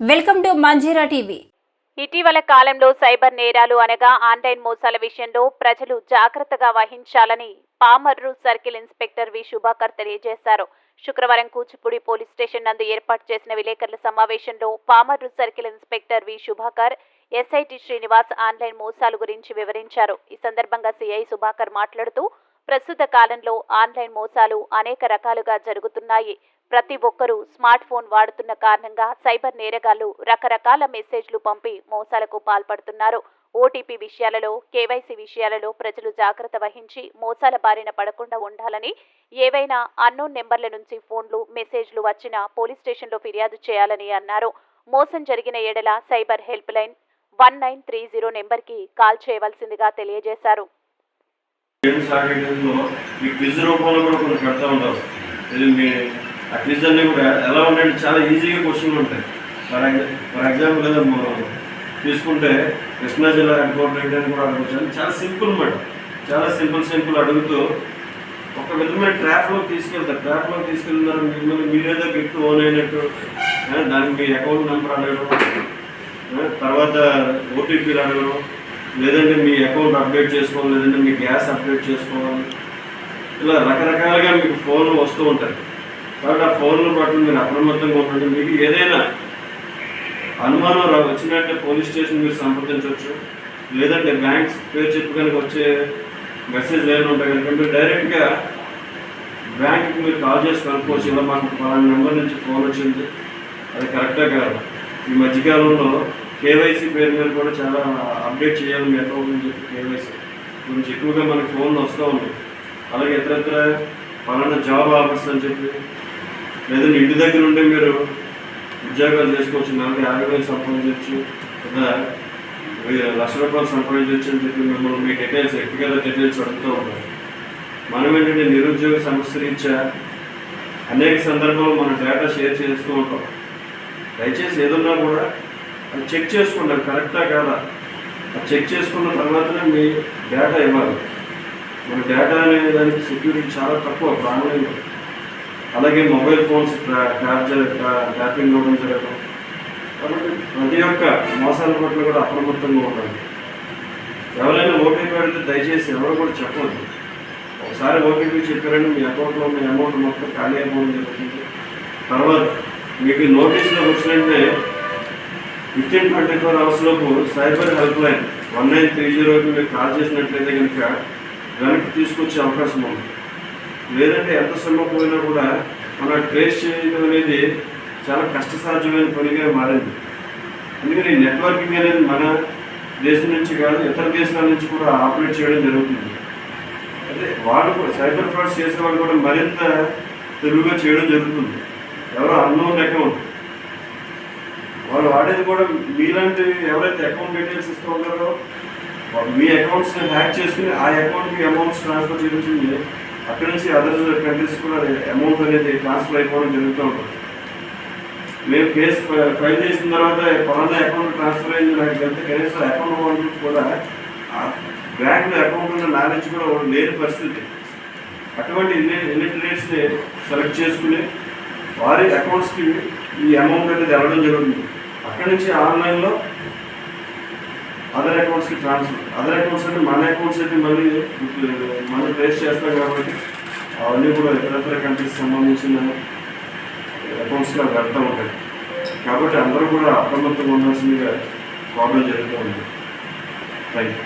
Welcome to Manjira TV. ఇటీవల కాలంలో cyber నేరాలు అనగా ఆన్లైన్ మోసాల విషయంలో ప్రజలు జాగ్రత్తగా వహించాలని Pamarru circle inspector V. Subhakar తెలియజేశారు. శుక్రవారం కూచిపూడి పోలీస్ స్టేషన్ నందు ఏర్పాటు చేసిన విలేకరుల సమావేశంలో Pamarru circle inspector V. Subhakar SIT Srinivas online మోసాల గురించి వివరించారు. ఈ సందర్భంగా సిఐ సుభాకర్ మాట్లాడుతూ ప్రస్తుత కాలంలో ఆన్లైన్ మోసాలు అనేక రకాలుగా జరుగుతున్నాయి. ప్రతి ఒక్కరూ స్మార్ట్ ఫోన్ వాడుతున్న కారణంగా సైబర్ నేరగాళ్ళు రకరకాల మెసేజ్లు పంపి మోసాలకు పాల్పడుతున్నారు. ఓటీపీ విషయాలలో కేవైసీ విషయాలలో ప్రజలు జాగ్రత్త వహించి మోసాల బారిన పడకుండా ఉండాలని ఏవైనా అన్నోన్ నెంబర్ల నుంచి ఫోన్లు మెసేజ్లు వచ్చినా పోలీస్ స్టేషన్లో ఫిర్యాదు చేయాలని అన్నారు. మోసం జరిగిన ఎడల cyber help line one nine three zero నెంబర్కి కాల్ చేయవలసిందిగా తెలియజేశారు. గేమ్స్ ఆడేటప్పుడు ఈ క్విజ్ రూపంలో కూడా కొన్ని పెడతా ఉంటారు. ఇది మీ ఆ క్విజ్ అన్నీ కూడా ఎలా ఉంటాయంటే చాలా ఈజీగా క్వశ్చన్లు ఉంటాయి. ఫర్ ఫర్ ఎగ్జాంపుల్ ఏదో తీసుకుంటే కృష్ణా జిల్లా హెడ్ క్వార్టర్ అని కూడా అడగచ్చు. చాలా సింపుల్ మాట. చాలా సింపుల్ సింపుల్ అడుగుతూ ఒక విధమైన ట్రాప్లో తీసుకెళ్తారు ట్రాప్లో తీసుకెళ్తున్నారు మిమ్మల్ని మీరేదో గిఫ్ట్ ఓన్ అయినట్టు దానికి మీ అకౌంట్ నెంబర్ అడగడం తర్వాత ఓటీపీలు అడగడం లేదంటే మీ అకౌంట్ అప్డేట్ చేసుకోవాలి లేదంటే మీ గ్యాస్ అప్డేట్ చేసుకోవాలి. ఇలా రకరకాలుగా మీకు ఫోన్లు వస్తూ ఉంటాయి. కాబట్టి ఆ ఫోన్లు పట్ల మీరు అప్రమత్తంగా ఉండండి. మీకు ఏదైనా అనుమానం రా వచ్చినట్టే పోలీస్ స్టేషన్ మీరు సంప్రదించవచ్చు. లేదంటే బ్యాంక్స్ పేరు చెప్పి కనుక వచ్చే మెసేజ్ ఏమైనా ఉంటాయి కనుక మీరు డైరెక్ట్గా బ్యాంక్కి మీరు కాల్ చేసి కనుక్కోవచ్చు. ఇలా మాకు పలానా నెంబర్ నుంచి ఫోన్ వచ్చింది. అది కరెక్టే కాదు. ఈ మధ్యకాలంలో కేవైసీ పేరు మీద కూడా చాలా అప్డేట్ చేయాలి మీ అకౌంట్ అని చెప్పి కేవైసీ. గురించి ఎక్కువగా మనకి ఫోన్లు వస్తూ ఉన్నాయి. అలాగే ఇతరత్ర పలానా జాబ్ ఆఫర్స్ అని చెప్పి లేదంటే ఇంటి దగ్గర ఉంటే మీరు ఉద్యోగాలు చేసుకోవచ్చు నాకు యాభై వేలు సంపాదించవచ్చు లేదా లక్ష రూపాయలు సంపాదించవచ్చు అని చెప్పి మిమ్మల్ని మీ డీటెయిల్స్ వ్యక్తిగత డీటెయిల్స్ అడుగుతూ ఉంటారు మనం ఏంటంటే నిరుద్యోగ సమస్య రీత్యా అనేక సందర్భాల్లో మన డేటా షేర్ చేస్తూ ఉంటాం. దయచేసి ఏదన్నా కూడా అది చెక్ చేసుకోండి కరెక్టా కాదా? అది చెక్ చేసుకున్న తర్వాతనే మీ డేటా ఇవ్వాలి. మన డేటా అనే దానికి సెక్యూరిటీ చాలా తక్కువ ఆన్లైన్లో అలాగే మొబైల్ ఫోన్స్ ట్యాప్ ట్యాపింగ్ అవ్వడం జరగడం. కాబట్టి ప్రతి ఒక్క మోసాల పట్ల కూడా అప్రమత్తంగా ఉండాలి. ఎవరైనా ఓటీపీ అడిగితే దయచేసి ఎవరు కూడా చెప్పవద్దు ఒకసారి ఓటీపీ చెప్పారని మీ అకౌంట్లో మీ అమౌంట్ మొత్తం ఖాళీ అయిపోవడం జరుగుతుంది తర్వాత మీకు నోటీసులో వచ్చినట్టే విత్ ట్వంటీ ఫోర్ అవర్స్ లోపు cyber help line one nine three జీరోకి మీరు కాల్ చేసినట్లయితే కనుక వెనక్కి తీసుకొచ్చే అవకాశం ఉంది. లేదంటే ఎంత శ్రమ పోయినా కూడా మనం ట్రేస్ చేయడం అనేది చాలా కష్టసాధ్యమైన పనిగా మారింది. ఎందుకంటే ఈ నెట్వర్కింగ్ అనేది మన దేశం నుంచి కాదు ఇతర దేశాల నుంచి కూడా ఆపరేట్ చేయడం జరుగుతుంది. అయితే వాళ్ళు కూడా సైబర్ ఫ్రాడ్స్ చేసే వాళ్ళు కూడా మరింత తెలుగుగా చేయడం జరుగుతుంది. ఎవరో అన్నోన్ అకౌంట్ వాళ్ళు వాడేది కూడా మీలాంటి ఎవరైతే అకౌంట్ డీటెయిల్స్ ఇస్తూ ఉంటారో మీ అకౌంట్స్ హ్యాక్ చేసుకుని ఆ అకౌంట్కి అమౌంట్స్ ట్రాన్స్ఫర్ జరుగుతుంది అక్కడి నుంచి అదర్ కంట్రీస్ కూడా అమౌంట్ అనేది ట్రాన్స్ఫర్ అయిపోవడం జరుగుతూ ఉంటుంది. మేము కేసు ఫైల్ చేసిన తర్వాత పలానా అకౌంట్ ట్రాన్స్ఫర్ అయింది నాకు తెలిస్తే కనీసం అకౌంట్ అమౌంట్ కూడా ఆ బ్యాంకులో అకౌంట్ ఉన్న నాలెడ్జ్ కూడా లేని పరిస్థితి. అటువంటి ఇన్లిటరేట్స్ని సెలెక్ట్ చేసుకుని వారి అకౌంట్స్కి ఈ అమౌంట్ అనేది వెళ్ళడం జరుగుతుంది. అక్కడి నుంచి ఆన్లైన్లో అదర్ అకౌంట్స్కి ట్రాన్స్ఫర్ అదర్ అకౌంట్స్ అంటే మన అకౌంట్స్ అయితే మళ్ళీ మనం ట్రేస్ చేస్తాం కాబట్టి అవన్నీ కూడా ఇతరత్ర కంట్రీస్ సంబంధించిన అకౌంట్స్లో వెళ్తూ ఉంటాయి. కాబట్టి అందరూ కూడా అప్రమత్తంగా ఉండాల్సిందిగా ప్రాబ్లం జరుగుతూ ఉంది. Thank you